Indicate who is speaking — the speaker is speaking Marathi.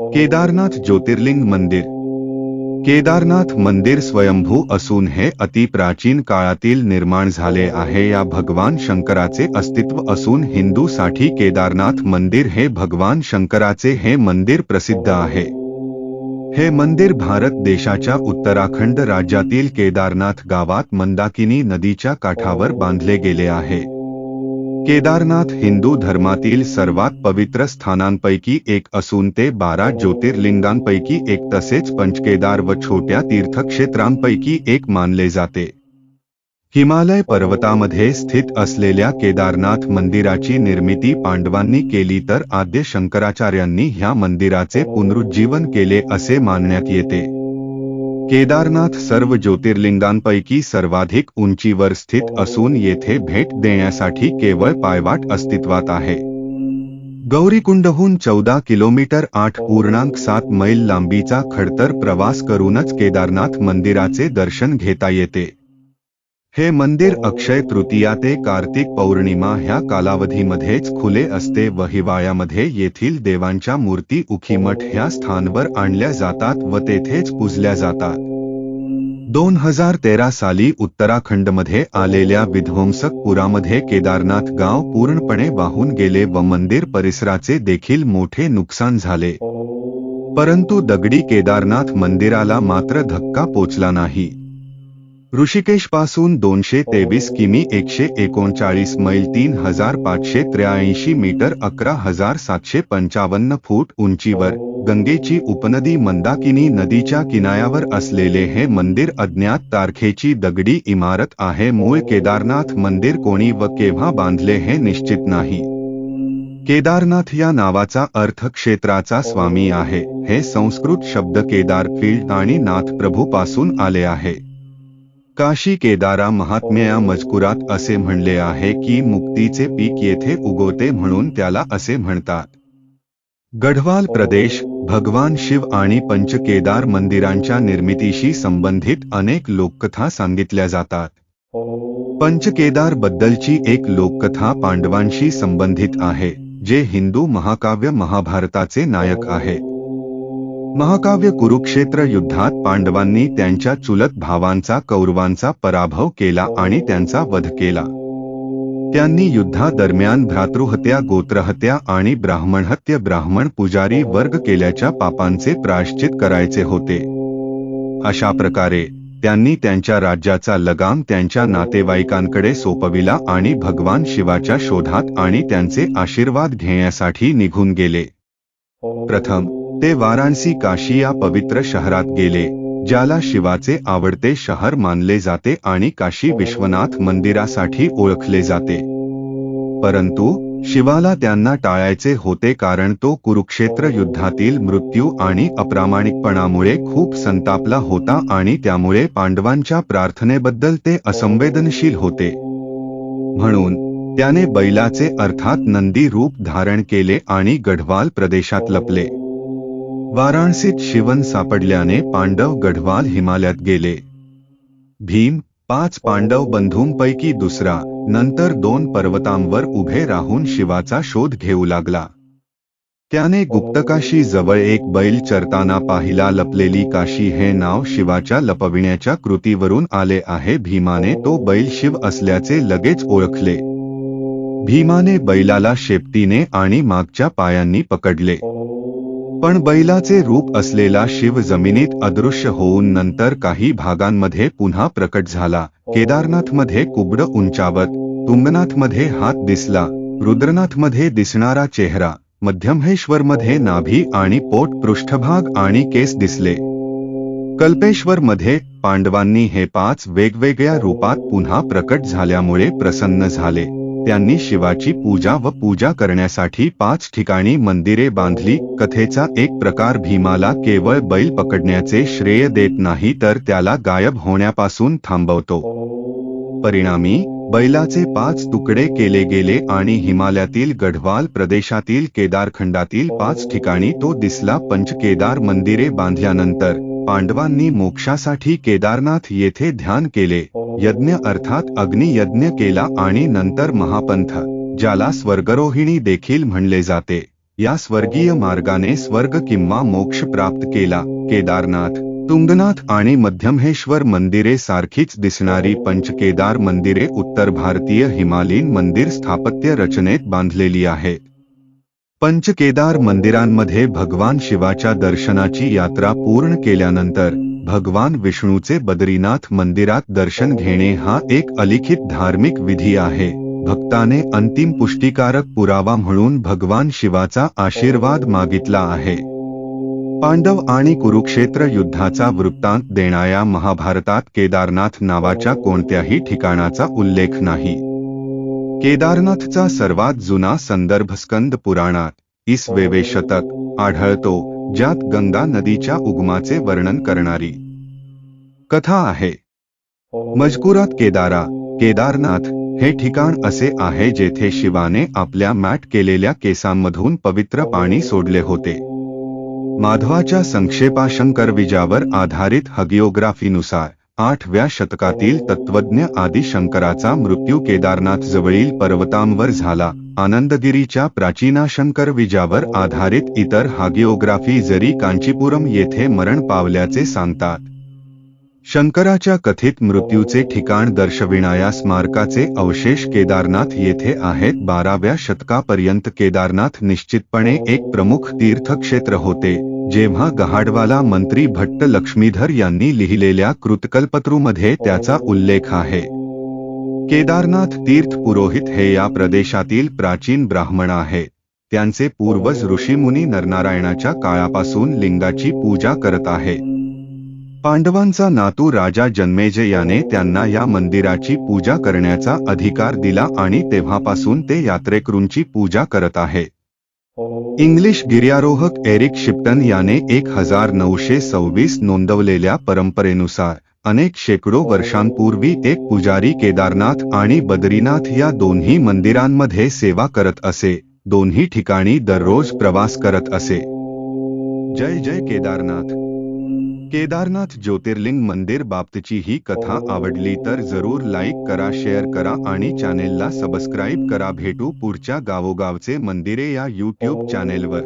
Speaker 1: केदारनाथ ज्योतिर्लिंग मंदिर. केदारनाथ मंदिर स्वयंभू असून हे अति प्राचीन काळातील निर्माण झाले आहे. या भगवान शंकराचे अस्तित्व असून हिंदूसाठी केदारनाथ मंदिर हे भगवान शंकराचे हे मंदिर प्रसिद्ध आहे. हे मंदिर भारत देशाच्या उत्तराखंड राज्यातील केदारनाथ गावात मंदाकिनी नदीच्या काठावर बांधले गेले आहे. केदारनाथ हिंदू धर्मातील सर्वात पवित्र स्थानांपैकी एक असून ते बारा ज्योतिर्लिंगांपैकी एक तसेच पंचकेदार व छोट्या तीर्थक्षेत्रांपैकी एक मानले जाते. हिमालय पर्वतामध्ये स्थित असलेल्या केदारनाथ मंदिराची निर्मिती पांडवांनी केली तर आद्य शंकराचार्यांनी ह्या मंदिराचे पुनरुज्जीवन केले असे मानण्यात येते. केदारनाथ सर्व ज्योतिर्लिंगांपैकी सर्वाधिक उंचीवर स्थित असून येथे भेट देण्यासाठी केवळ पायवाट अस्तित्वात आहे. गौरीकुंडहून चौदा किलोमीटर आठ पूर्णांक सात मैल लांबीचा खडतर प्रवास करूनच केदारनाथ मंदिराचे दर्शन घेता येते. हे मंदिर अक्षय तृतीया ते कार्तिक पौर्णिमा ह्या कालावधीमध्येच खुले असते. व हिवाळ्यामध्ये येथील देवांच्या मूर्ती उखीमठ ह्या स्थानवर आणल्या जातात व तेथेच पूजल्या जातात. दोन हजार तेरा साली उत्तराखंडमध्ये आलेल्या विध्वंसक पुरामध्ये केदारनाथ गाव पूर्णपणे वाहून गेले व मंदिर परिसराचे देखील मोठे नुकसान झाले. परंतु दगडी केदारनाथ मंदिराला मात्र धक्का पोचला नाही. ऋषिकेशपासून दोनशे तेवीस किमी एकशे एकोणचाळीस मैल तीन हजार पाचशे त्र्याऐंशी मीटर अकरा हजार सातशे पंचावन्न फूट उंचीवर गंगेची उपनदी मंदाकिनी नदीच्या किनाऱ्यावर असलेले हे मंदिर अज्ञात तारखेची दगडी इमारत आहे. मूळ केदारनाथ मंदिर कोणी व केव्हा बांधले हे निश्चित नाही. केदारनाथ या नावाचा अर्थ क्षेत्राचा स्वामी आहे. हे संस्कृत शब्द केदार फील्ड आणि नाथ प्रभू पासून आले आहे. काशी केदारा महात्म्या मजकुरात असे म्हणले आहे की मुक्तीचे पीक येथे उगवते म्हणून त्याला असे म्हणतात. गढवाल प्रदेश भगवान शिव आणि पंचकेदार मंदिरांच्या निर्मितीशी संबंधित अनेक लोककथा सांगितल्या जातात. पंचकेदार बद्दलची एक लोककथा पांडवांशी संबंधित आहे जे हिंदू महाकाव्य महाभारताचे नायक आहे. महाकाव्य कुरुक्षेत्र युद्धात पांडवांनी त्यांच्या चुलत भावांचा कौरवांचा पराभव केला आणि त्यांचा वध केला. त्यांनी युद्धादरम्यान भ्रातृहत्या गोत्रहत्या आणि ब्राह्मणहत्य ब्राह्मण पुजारी वर्ग केल्याच्या पापांचे प्रायश्चित करायचे होते. अशा प्रकारे त्यांनी त्यांच्या राज्याचा लगाम त्यांच्या नातेवाईकांकडे सोपविला आणि भगवान शिवाच्या शोधात आणि त्यांचे आशीर्वाद घेण्यासाठी निघून गेले. प्रथम ते वाराणसी काशी या पवित्र शहरात गेले ज्याला शिवाचे आवडते शहर मानले जाते आणि काशी विश्वनाथ मंदिरासाठी ओळखले जाते. परंतु शिवाला त्यांना टाळायचे होते कारण तो कुरुक्षेत्र युद्धातील मृत्यू आणि अप्रामाणिकपणामुळे खूप संतापला होता आणि त्यामुळे पांडवांच्या प्रार्थनेबद्दल ते असंवेदनशील होते. म्हणून त्याने बैलाचे अर्थात नंदी रूप धारण केले आणि गढवाल प्रदेशात लपले. वाराणसीत शिवन सापडल्याने पांडव गढवाल हिमालयात गेले. भीम पाच पांडव बंधूंपैकी दुसरा नंतर दोन पर्वतांवर उभे राहून शिवाचा शोध घेऊ लागला. त्याने गुप्तकाशी जवळ एक बैल चरताना पाहिला लपलेली काशी हे नाव शिवाच्या लपविण्याच्या कृतीवरून आले आहे. भीमाने तो बैल शिव असल्याचे लगेच ओळखले. भीमाने बैलाला शेपटीने आणि मागच्या पायांनी पकडले. पण बैलाचे रूप असलेला शिव जमिनीत अदृश्य होऊन नंतर काही भागांमध्ये पुन्हा प्रकट झाला. केदारनाथमध्ये कुबड उंचावत तुंगनाथमध्ये हात दिसला रुद्रनाथमध्ये दिसणारा चेहरा मध्यमहेश्वरमध्ये नाभी आणि पोट पृष्ठभाग आणि केस दिसले. कल्पेश्वरमध्ये पांडवांनी हे पाच वेगवेगळ्या रूपात पुन्हा प्रकट झाल्यामुळे प्रसन्न झाले. त्यांनी शिवाची पूजा व पूजा करण्यासाठी पाच ठिकाणी मंदिरे बांधली. कथेचा एक प्रकार भीमाला केवळ बैल पकडण्याचे श्रेय देत नाही तर त्याला गायब होण्यापासून थांबवतो. परिणामी बैलाचे पाच तुकडे केले गेले आणि हिमालयातील गढवाल प्रदेशातील केदारखंडातील पाच ठिकाणी तो दिसला. पंचकेदार मंदिरे बांधल्यानंतर पांडवांनी मोक्षासाठी केदारनाथ येथे ध्यान केले. यज्ञ अर्थात अग्नियज्ञ केला आणि नंतर महापंथ ज्याला स्वर्गरोहिणी देखील म्हणले जाते. या स्वर्गीय मार्गाने स्वर्ग किंवा मोक्ष प्राप्त केला. केदारनाथ तुंगनाथ आणि मध्यमहेश्वर मंदिरे सारखीच दिसणारी पंचकेदार मंदिरे उत्तर भारतीय हिमालयीन मंदिर स्थापत्य रचनेत बांधलेली आहेत. पंचकेदार मंदिरांमध्ये भगवान शिवाच्या दर्शनाची यात्रा पूर्ण केल्यानंतर भगवान विष्णूचे बद्रीनाथ मंदिरात दर्शन घेणे हा एक अलिखित धार्मिक विधी आहे. भक्ताने अंतिम पुष्टीकारक पुरावा म्हणून भगवान शिवाचा आशीर्वाद मागितला आहे. पांडव आणि कुरुक्षेत्र युद्धाचा वृत्तांत देणाऱ्या महाभारतात केदारनाथ नावाच्या कोणत्याही ठिकाणाचा उल्लेख नाही. केदारनाथचा सर्वात जुना संदर्भ स्कंद पुराणात इसवेवे शतक आढळतो. ज्यात गंगा नदीच्या उगमाचे वर्णन करणारी कथा आहे. मजकुरात केदारा केदारनाथ हे ठिकाण असे आहे जेथे शिवाने आपल्या मॅट केलेल्या केसांमधून पवित्र पाणी सोडले होते. माधवाच्या संक्षेपाशंकर विजावर आधारित हगिओग्राफीनुसार आठव्या शतकातील तत्वज्ञ आदी शंकराचा मृत्यू केदारनाथ जवळील पर्वतांवर झाला. आनंदगिरीच्या प्राचीनाशंकर विजावर आधारित इतर हागिओग्राफी जरी कांचीपुरम येथे मरण पावल्याचे सांगतात. शंकराच्या कथित मृत्यूचे ठिकाण दर्शविणाऱ्या स्मारकाचे अवशेष केदारनाथ येथे आहेत. बाराव्या शतकापर्यंत केदारनाथ निश्चितपणे एक प्रमुख तीर्थक्षेत्र होते. जेव्हा गहाडवाला मंत्री भट्ट लक्ष्मीधर यांनी लिहिलेल्या कृतकल्पत्रूमध्ये त्याचा उल्लेख आहे. केदारनाथ तीर्थ पुरोहित हे या प्रदेशातील प्राचीन ब्राह्मण आहेत त्यांचे पूर्वज ऋषीमुनी नरनारायणाच्या काळापासून लिंगाची पूजा करत आहे. पांडवांचा नातू राजा जन्मेजे याने त्यांना या मंदिराची पूजा करण्याचा अधिकार दिला आणि तेव्हापासून ते यात्रेकरूंची पूजा करत आहे. इंग्लिश गिर्यारोहक एरिक शिप्टन याने एक हजार नऊशे सव्वीस नोंदवलेल्या परंपरेनुसार अनेक शेकडो वर्षांपूर्वी एक पुजारी केदारनाथ आणि बद्रीनाथ या दोन्ही मंदिरांमध्ये सेवा करत असे. दोन्ही ठिकाणी दररोज प्रवास करत असे. जय जय केदारनाथ. केदारनाथ ज्योतिर्लिंग मंदिर बाबतची ही कथा आवडली तर जरूर लाईक करा शेअर करा आणि चॅनेलला सबस्क्राईब करा. भेटू पुढच्या गावोगावचे मंदिरे या यूट्यूब चॅनेलवर